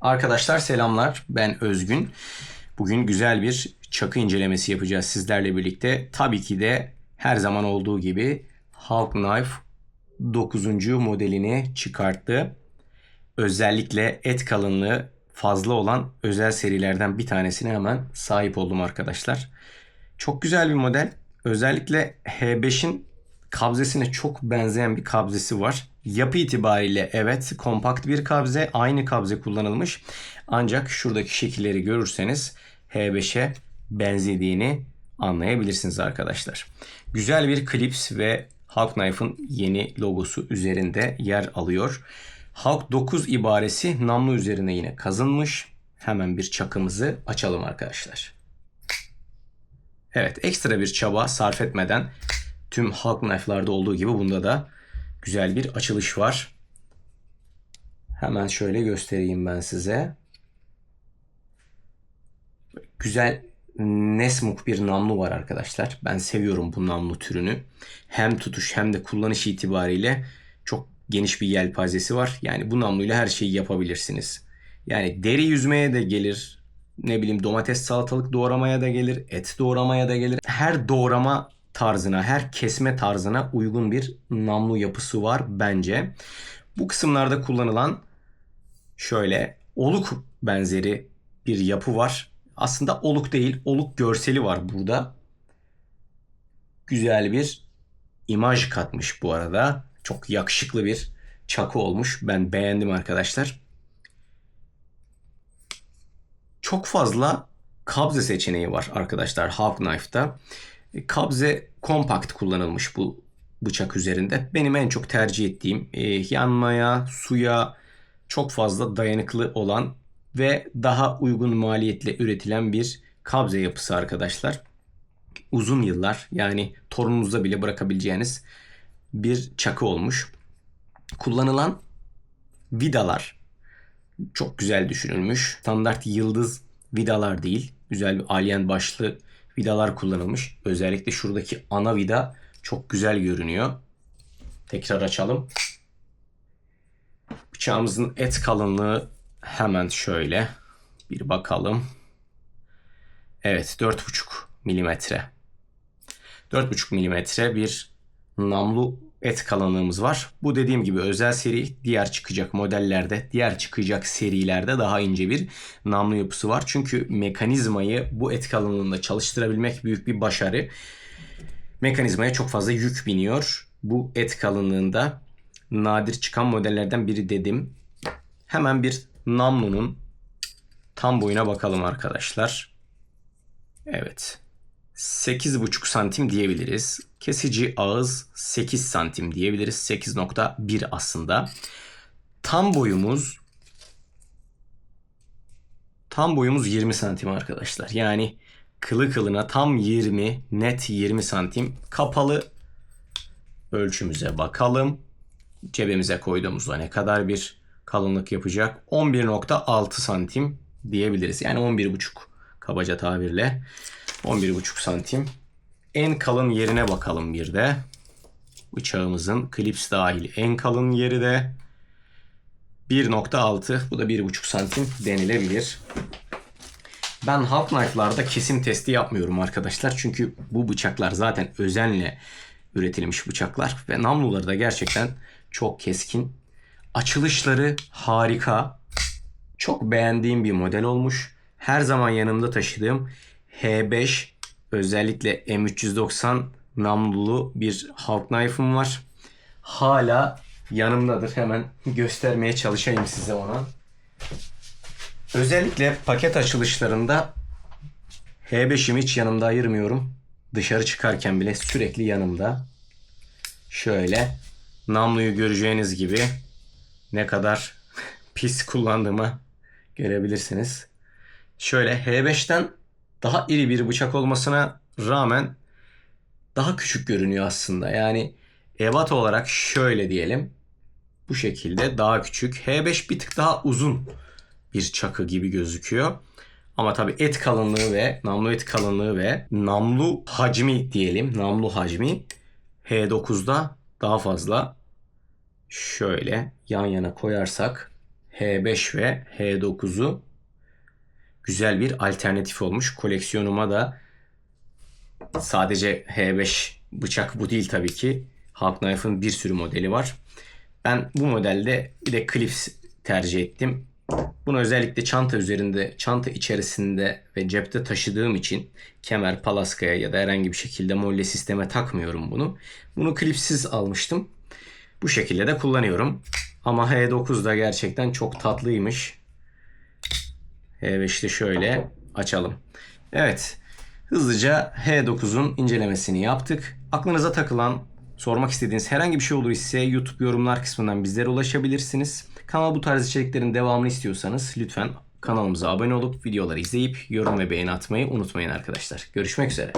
Arkadaşlar selamlar. Ben Özgün. Bugün güzel bir çakı incelemesi yapacağız sizlerle birlikte. Tabii ki de her zaman olduğu gibi Hawk Knife 9. modelini çıkarttı. Özellikle et kalınlığı fazla olan özel serilerden bir tanesine hemen sahip oldum arkadaşlar. Çok güzel bir model. Özellikle H5'in kabzesine çok benzeyen bir kabzesi var. Yapı itibariyle evet kompakt bir kabze. Aynı kabze kullanılmış. Ancak şuradaki şekilleri görürseniz H5'e benzediğini anlayabilirsiniz arkadaşlar. Güzel bir klips ve Hawk Knife'ın yeni logosu üzerinde yer alıyor. Hawk 9 ibaresi namlu üzerine yine kazınmış. Hemen bir çakımızı açalım arkadaşlar. Evet ekstra bir çaba sarf etmeden tüm Hawk Knife'larda olduğu gibi bunda da güzel bir açılış var. Hemen şöyle göstereyim ben size. Güzel Nesmuk bir namlu var arkadaşlar. Ben seviyorum bu namlu türünü. Hem tutuş hem de kullanış itibariyle çok geniş bir yelpazesi var. Yani bu namluyla her şeyi yapabilirsiniz. Yani deri yüzmeye de gelir. Ne bileyim domates salatalık doğramaya da gelir. Et doğramaya da gelir. Her doğrama tarzına, her kesme tarzına uygun bir namlu yapısı var bence. Bu kısımlarda kullanılan şöyle oluk benzeri bir yapı var. Aslında oluk değil, oluk görseli var burada. Güzel bir imaj katmış bu arada. Çok yakışıklı bir çakı olmuş. Ben beğendim arkadaşlar. Çok fazla kabze seçeneği var arkadaşlar Hawk Knife'da. Kabze kompakt kullanılmış bu bıçak üzerinde. Benim en çok tercih ettiğim e, yanmaya, suya çok fazla dayanıklı olan ve daha uygun maliyetle üretilen bir kabze yapısı arkadaşlar. Uzun yıllar yani torununuzda bile bırakabileceğiniz bir çakı olmuş. Kullanılan vidalar çok güzel düşünülmüş. Standart yıldız vidalar değil. Güzel bir alien başlı vidalar kullanılmış. Özellikle şuradaki ana vida çok güzel görünüyor. Tekrar açalım. Bıçağımızın et kalınlığı hemen şöyle bir bakalım. Evet 4,5 milimetre. 4,5 milimetre bir namlu et kalınlığımız var. Bu dediğim gibi özel seri diğer çıkacak modellerde, diğer çıkacak serilerde daha ince bir namlu yapısı var. Çünkü mekanizmayı bu et kalınlığında çalıştırabilmek büyük bir başarı. Mekanizmaya çok fazla yük biniyor. Bu et kalınlığında nadir çıkan modellerden biri dedim. Hemen bir namlunun tam boyuna bakalım arkadaşlar. Evet. 8,5 santim diyebiliriz. Kesici ağız 8 santim diyebiliriz. 8.1 aslında. Tam boyumuz tam boyumuz 20 santim arkadaşlar. Yani kılı kılına tam 20 net 20 santim kapalı ölçümüze bakalım. Cebimize koyduğumuzda ne kadar bir kalınlık yapacak? 11.6 santim diyebiliriz. Yani 11.5 kabaca tabirle. 11,5 santim. En kalın yerine bakalım bir de. Bıçağımızın klips dahil en kalın yeri de 1.6 bu da 1.5 santim denilebilir. Ben Half Knife'larda kesim testi yapmıyorum arkadaşlar. Çünkü bu bıçaklar zaten özenle üretilmiş bıçaklar ve namluları da gerçekten çok keskin. Açılışları harika. Çok beğendiğim bir model olmuş. Her zaman yanımda taşıdığım H5 özellikle M390 namlulu bir Hawk Knife'ım var. Hala yanımdadır. Hemen göstermeye çalışayım size ona. Özellikle paket açılışlarında H5'imi hiç yanımda ayırmıyorum. Dışarı çıkarken bile sürekli yanımda. Şöyle namluyu göreceğiniz gibi ne kadar pis kullandığımı görebilirsiniz. Şöyle H5'ten daha iri bir bıçak olmasına rağmen daha küçük görünüyor aslında. Yani ebat olarak şöyle diyelim. Bu şekilde daha küçük. H5 bir tık daha uzun bir çakı gibi gözüküyor. Ama tabii et kalınlığı ve namlu et kalınlığı ve namlu hacmi diyelim. Namlu hacmi H9'da daha fazla. Şöyle yan yana koyarsak H5 ve H9'u güzel bir alternatif olmuş. Koleksiyonuma da sadece H5 bıçak bu değil tabii ki. Hawk Knife'ın bir sürü modeli var. Ben bu modelde bir de Clips tercih ettim. Bunu özellikle çanta üzerinde, çanta içerisinde ve cepte taşıdığım için kemer, palaskaya ya da herhangi bir şekilde molle sisteme takmıyorum bunu. Bunu klipsiz almıştım. Bu şekilde de kullanıyorum. Ama H9 da gerçekten çok tatlıymış. H5'te şöyle açalım. Evet. Hızlıca H9'un incelemesini yaptık. Aklınıza takılan, sormak istediğiniz herhangi bir şey olur ise YouTube yorumlar kısmından bizlere ulaşabilirsiniz. Kanal bu tarz içeriklerin devamını istiyorsanız lütfen kanalımıza abone olup videoları izleyip yorum ve beğeni atmayı unutmayın arkadaşlar. Görüşmek üzere.